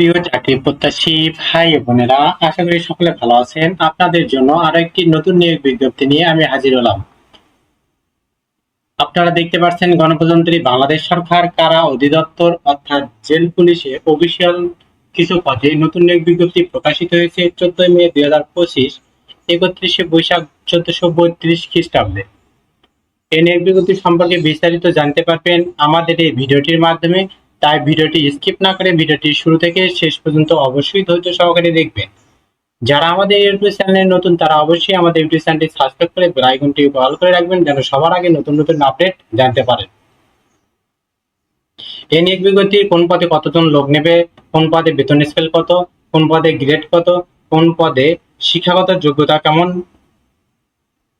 প্রিয় চাকরি প্রত্যাশী ভাই বোনেরা, আশা করি সকলে ভালো আছেন। আপনাদের জন্য আরও একটি নতুন নিয়োগ বিজ্ঞপ্তি নিয়ে আমি হাজির হলাম। আপনারা দেখতে পাচ্ছেন গণপ্রজাতন্ত্রী বাংলাদেশ সরকার, কারা অধিদপ্তর অর্থাৎ জেল পুলিশে অফিসিয়াল কিছু পদে নতুন নিয়োগ বিজ্ঞপ্তি প্রকাশিত হয়েছে চোদ্দই মে দুই হাজার পঁচিশ, একত্রিশে বৈশাখ চোদ্দশো বত্রিশ খ্রিস্টাব্দে। এই নিয়োগ বিজ্ঞপ্তি সম্পর্কে বিস্তারিত জানতে পারবেন আমাদের এই ভিডিওটির মাধ্যমে। তাই ভিডিওটি স্কিপ না করে ভিডিওটি শুরু থেকে শেষ পর্যন্ত অবশ্যই ধৈর্য সহকারে দেখবেন। যারা আমাদের ইউটিউব চ্যানেলে নতুন, তারা অবশ্যই আমাদের ইউটিউব চ্যানেলটি সাবস্ক্রাইব করে আইকনটি অল করে রাখবেন যেন সবার আগে নতুন নতুন আপডেট জানতে পারেন। এই নিয়োগ বিজ্ঞপ্তি কোন পদে কতজন লোক নেবে, কোন পদে বেতন স্কেল কত, কোন পদে গ্রেড কত, কোন পদে শিক্ষাগত যোগ্যতা কেমন,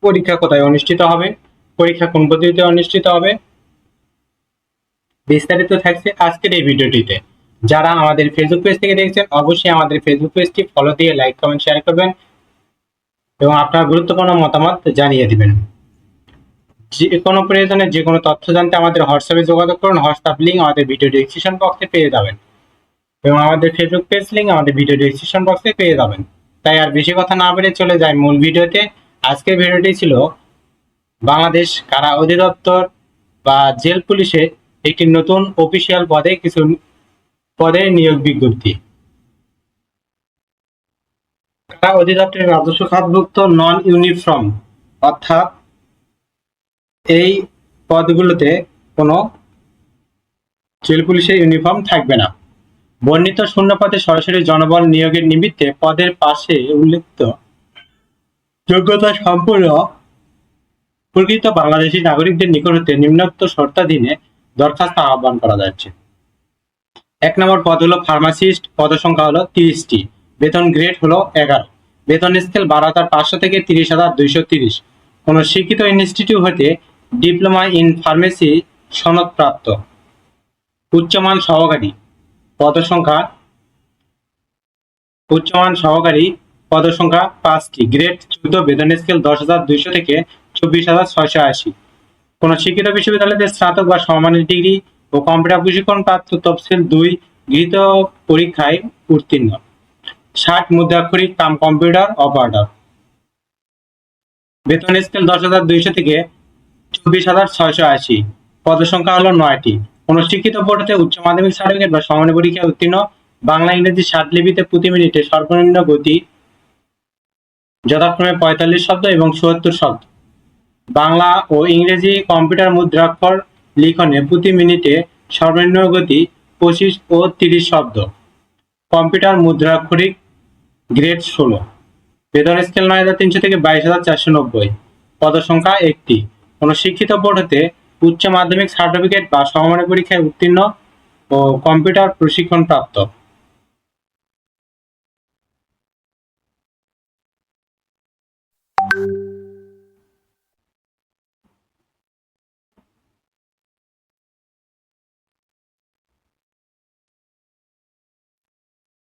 পরীক্ষা কোথায় অনুষ্ঠিত হবে, পরীক্ষা কোন পদ্ধতিতে অনুষ্ঠিত হবে বিস্তারিত থাকছে আজকের এই ভিডিওটিতে। যারা আমাদের ফেসবুক পেজ থেকে দেখছেন, অবশ্যই আমাদের ফেসবুক পেজটি ফলো দিয়ে লাইক কমেন্ট শেয়ার করবেন এবং আপনার গুরুত্বপূর্ণ মতামত জানিয়ে দিবেন। যে কোনো প্রয়োজনে যে কোনো তথ্য জানতে আমাদের হোয়াটসঅ্যাপে যোগাযোগ করুন হোয়াটসঅ্যাপ লিঙ্ক আমাদের ভিডিও ডিসক্রিপশন বক্সে পেয়ে যাবেন। এবং আমাদের ফেসবুক পেজ লিঙ্ক আমাদের ভিডিও ডিসক্রিপশন বক্সে পেয়ে যাবেন। তাই আর বেশি কথা না বেড়ে চলে যায় মূল ভিডিওতে। আজকের ভিডিওটি ছিল বাংলাদেশ কারা অধিদপ্তর বা জেল পুলিশে একটি নতুন অফিসিয়াল পদে কিছু পদে নিয়োগ বিজ্ঞপ্তি। কারা অধিদপ্তরের রাজস্ব খাতভুক্ত নন ইউনিফর্ম অর্থাৎ এই পদগুলোতে কোনো জেল পুলিশের ইউনিফর্ম থাকবে না। বর্ণিত শূন্য পদে সরাসরি জনবল নিয়োগের নিমিত্তে পদের পাশে উল্লেখিত যোগ্যতা সম্পূর্ণ প্রকৃত বাংলাদেশী নাগরিকদের নিকট হতে নিম্নোক্ত শর্তাধীনে দরখাস্ত আহ্বান করা যাচ্ছে। এক নম্বর পদ হলো ফার্মাসিস্ট পদ সংখ্যা হলো তিরিশটি। বেতন গ্রেড হলো এগারো। বেতন স্কেল বারো হাজার পাঁচশো থেকে তিরিশ হাজার দুইশো তিরিশ। কোন শিক্ষিত ইনস্টিটিউট হতে ডিপ্লোমা ইন ফার্মেসি সনদপ্রাপ্ত উচ্চমান সহকারী, পদ সংখ্যা, উচ্চমান সহকারী, পদ সংখ্যা পাঁচটি। গ্রেড চোদ্দ, বেতন স্কেল দশ হাজার দুইশো থেকে চব্বিশ হাজার ছয়শো আশি। কোন শিক্ষিত বিশ্ববিদ্যালয়তে স্নাতক বা সমমানের ডিগ্রি ও কম্পিউটার প্রশিক্ষণ প্রাপ্ত তফসিল দুই গৃহীত পরীক্ষায় উত্তীর্ণ। ষাট মুদ্রাক্ষরিক কাম কম্পিউটার অপারেটর। বেতন স্কেল দশ হাজার দুইশো থেকে চব্বিশ হাজার ছয়শো আশি। পদ সংখ্যা হলো নয়টি। কোন শিক্ষিত বোর্ড হতে উচ্চ মাধ্যমিক সার্টিফিকেট বা সমানের পরীক্ষায় উত্তীর্ণ। বাংলা, ইংরেজি, ষাট লিপিতে প্রতি মিনিটে সর্বনিম্ন গতি যথাক্রমে পঁয়তাল্লিশ শব্দ এবং চুয়াত্তর শব্দ। বাংলা ও ইংরেজি কম্পিউটার মুদ্রাক্ষর লিখনে প্রতি মিনিটে সর্বনিম্ন গতি পঁচিশ ও তিরিশ শব্দ। কম্পিউটার মুদ্রাক্ষরিক গ্রেড ষোলো। বেতন স্কেল নয় হাজার তিনশো থেকে বাইশ হাজার চারশো নব্বই। পদ সংখ্যা একটি। কোনো শিক্ষিত বোর্ড হতে উচ্চ মাধ্যমিক সার্টিফিকেট বা সমমানের পরীক্ষায় উত্তীর্ণ ও কম্পিউটার প্রশিক্ষণ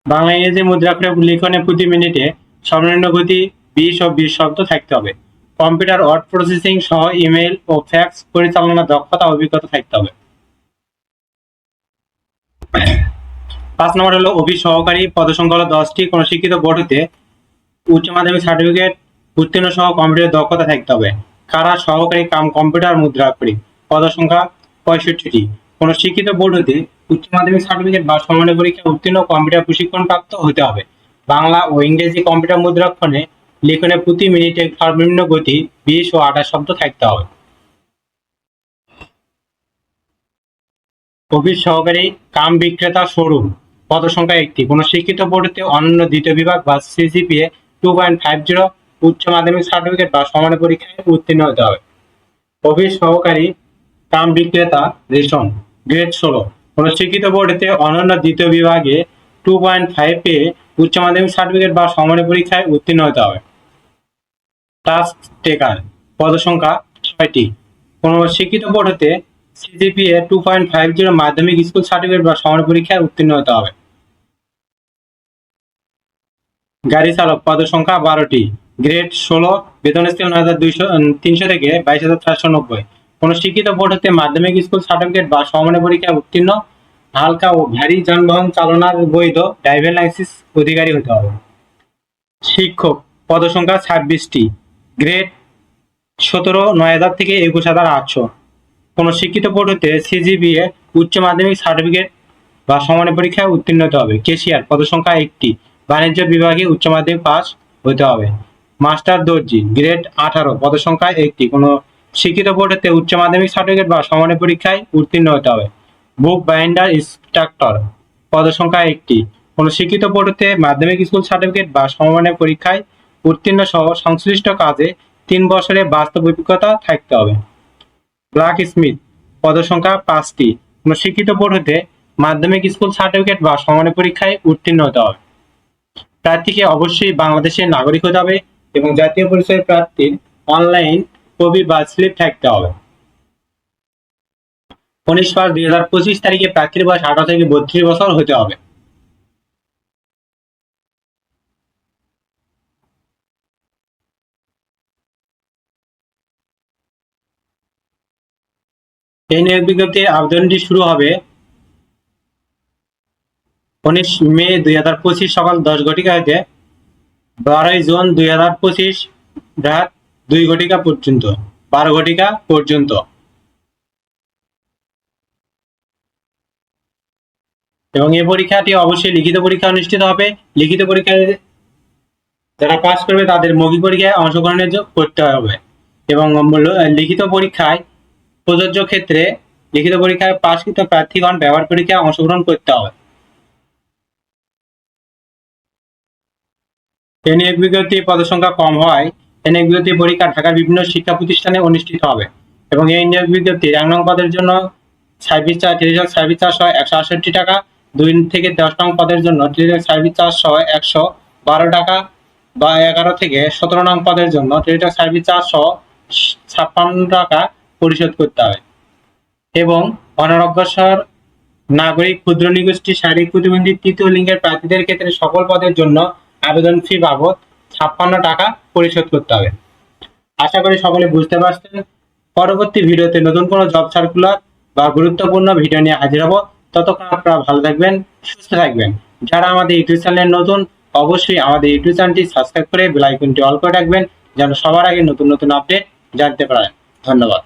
বাংলা ইংরেজি মুদ্রাক্ষরে লিখনে প্রতি মিনিটে সর্বনিম্ন গতি বিশ ও বিশ শব্দ থাকতে হবে। কম্পিউটার ওয়ার্ড প্রসেসিং সহ ইমেল ও ফ্যাক্স পরিচালনা দক্ষতা অভিজ্ঞতা থাকতে হবে। পাঁচ নম্বর হলো অফিস সহকারী পদসংখ্যা হলো দশটি। কোন শিক্ষিত বোর্ড হতে উচ্চ মাধ্যমিক সার্টিফিকেট উত্তীর্ণ সহ কম্পিউটার দক্ষতা থাকতে হবে। কারা সহকারী কাম কম্পিউটার মুদ্রাক্ষরিক পদসংখ্যা পঁয়ষট্টিটি। কোন শিক্ষিত বোর্ড হতে উচ্চ মাধ্যমিক সার্টিফিকেট বা সমানের পরীক্ষা উত্তীর্ণ কম্পিউটার প্রশিক্ষণ প্রাপ্ত হতে হবে। বাংলা ও ইংরেজি কম্পিউটার মুদ্রাক্ষণে লিখনে প্রতি মিনিটে সর্বনিম্ন গতি বিশ ও আঠাশ শব্দ থাকতে হবে। অফিস সহকারী কাম বিক্রেতা শোরুম। পদ সংখ্যা একটি। কোন শিক্ষিত বোর্ডতে অনন্য দ্বিতীয় বিভাগ বা CGPA two point five zero উচ্চ মাধ্যমিক সার্টিফিকেট বা সমানের পরীক্ষায় উত্তীর্ণ হতে হবে। অফিস সহকারী কাম বিক্রেতা রেশন। গ্রেড ষোলো। কোন শিক্ষিত বোর্ডেতে অনন্য দ্বিতীয় বিভাগে টু পয়েন্ট ফাইভ পেয়ে উচ্চ মাধ্যমিক সার্টিফিকেট বা সমানের পরীক্ষায় উত্তীর্ণ হতে হবে। টাস্ক টেকার পদ সংখ্যা ছয়টি। কোন শিক্ষিত বোর্ড হতে CGPA two point five zero মাধ্যমিক স্কুল সার্টিফিকেট বা সমানের পরীক্ষায় উত্তীর্ণ হতে হবে। গাড়ি চালক পদ সংখ্যা বারোটি। গ্রেড ষোলো বেতন স্কেল নয় হাজার দুইশো তিনশো থেকে বাইশ হাজার চারশো নব্বই। কোন শিক্ষিত বোর্ড হতে মাধ্যমিক স্কুল সার্টিফিকেট বা সমানের পরীক্ষায় উত্তীর্ণ, হালকা ও ভারী যানবাহন চালনার বৈধ ড্রাইভিং লাইসেন্স অধিকারী হতে হবে। শিক্ষক, পদসংখ্যা ছাব্বিশটি গ্রেড সতেরো, নয় হাজার থেকে একুশ হাজার আটশো। কোনো শিক্ষিত বোর্ড হতে সিজিবিএ উচ্চ মাধ্যমিক সার্টিফিকেট বা সমানের পরীক্ষায় উত্তীর্ণ হতে হবে। কেশিয়ার পদসংখ্যা একটি, বাণিজ্য বিভাগে উচ্চ মাধ্যমিক পাস হতে হবে। মাস্টার দর্জি গ্রেড আঠারো, পদসংখ্যা একটি। কোনো শিক্ষিত বোর্ড হতে উচ্চ মাধ্যমিক সার্টিফিকেট বা সমানের পরীক্ষায় উত্তীর্ণ হতে হবে। বুক বাইন্ডার ইন্সট্রাক্টর পদসংখ্যা একটি। কোনো শিক্ষিত বোর্ড হতে মাধ্যমিক স্কুল সার্টিফিকেট বা সমমানের পরীক্ষায় উত্তীর্ণ সহ সংশ্লিষ্ট কাজে তিন বছরের বাস্তব অভিজ্ঞতা থাকতে হবে। ব্ল্যাক স্মিথ পদসংখ্যা পাঁচটি। কোনো শিক্ষিত বোর্ড হতে মাধ্যমিক স্কুল সার্টিফিকেট বা সমানের পরীক্ষায় উত্তীর্ণ হতে হবে। প্রার্থীকে অবশ্যই বাংলাদেশের নাগরিক হতে হবে এবং জাতীয় পরিচয় প্রার্থীর অনলাইন কপি বা স্লিপ থাকতে হবে। উনিশ পাঁচ দুই হাজার পঁচিশ তারিখে প্রার্থীর বয়স আঠারো থেকে বত্রিশ বছর হতে হবে। এই নিয়োগ বিজ্ঞপ্তির আবেদনটি শুরু হবে উনিশ মে দুই হাজার পঁচিশ সকাল দশ ঘটিকা হতে বারোই জুন দুই হাজার পঁচিশ রাত দুই ঘটিকা পর্যন্ত, বারো ঘটিকা পর্যন্ত। এবং এই পরীক্ষাটি অবশ্যই লিখিত পরীক্ষা অনুষ্ঠিত হবে। লিখিত পরীক্ষায় যারা পাস করবে, তাদের মৌখিক পরীক্ষায় অংশগ্রহণের করতে হবে। এবং লিখিত পরীক্ষায় প্রযোজ্য ক্ষেত্রে লিখিত পরীক্ষায় পাসকৃত প্রার্থীগণ ব্যবহার পরীক্ষায় অংশগ্রহণ করতে হবে। এই নিয়োগ বিজ্ঞপ্তি পদসংখ্যা কম হওয়ায় এই পরীক্ষা ঢাকার বিভিন্ন শিক্ষা প্রতিষ্ঠানে অনুষ্ঠিত হবে এবং এই নিয়োগ বিজ্ঞপ্তি এক নং পদের জন্য service charge television service charge সহ একশো আটষট্টি টাকা, দুই থেকে দশ নং পদের জন্য টেলিভিশন সার্ভিস চার্জ সহ একশো বারো টাকা বা এগারো থেকে সতেরো নং পদের জন্য টেলিভিশন সার্ভিস চার্জ সহ ছাপ্পান্ন টাকা পরিশোধ করতে হবে। এবং অনগ্রসর নাগরিক ক্ষুদ্র নিগোষ্ঠী, শারীরিক প্রতিবন্ধী, তৃতীয় লিঙ্গের প্রার্থীদের ক্ষেত্রে সকল পদের জন্য আবেদন ফি বাবদ ছাপ্পান্ন টাকা পরিশোধ করতে হবে। আশা করি সকলে বুঝতে পারছেন। পরবর্তী ভিডিওতে নতুন কোনো জব সার্কুলার বা গুরুত্বপূর্ণ ভিডিও নিয়ে হাজির হব। ততক্ষণ আপনারা ভালো থাকবেন, সুস্থ থাকবেন। যারা আমাদের ইউটিউব চ্যানেল নতুন, অবশ্যই আমাদের ইউটিউব চ্যানেলটি সাবস্ক্রাইব করে বেলাইকনটি অল করে রাখবেন, যেন সবার আগে নতুন নতুন আপডেট জানতে পারেন ধন্যবাদ।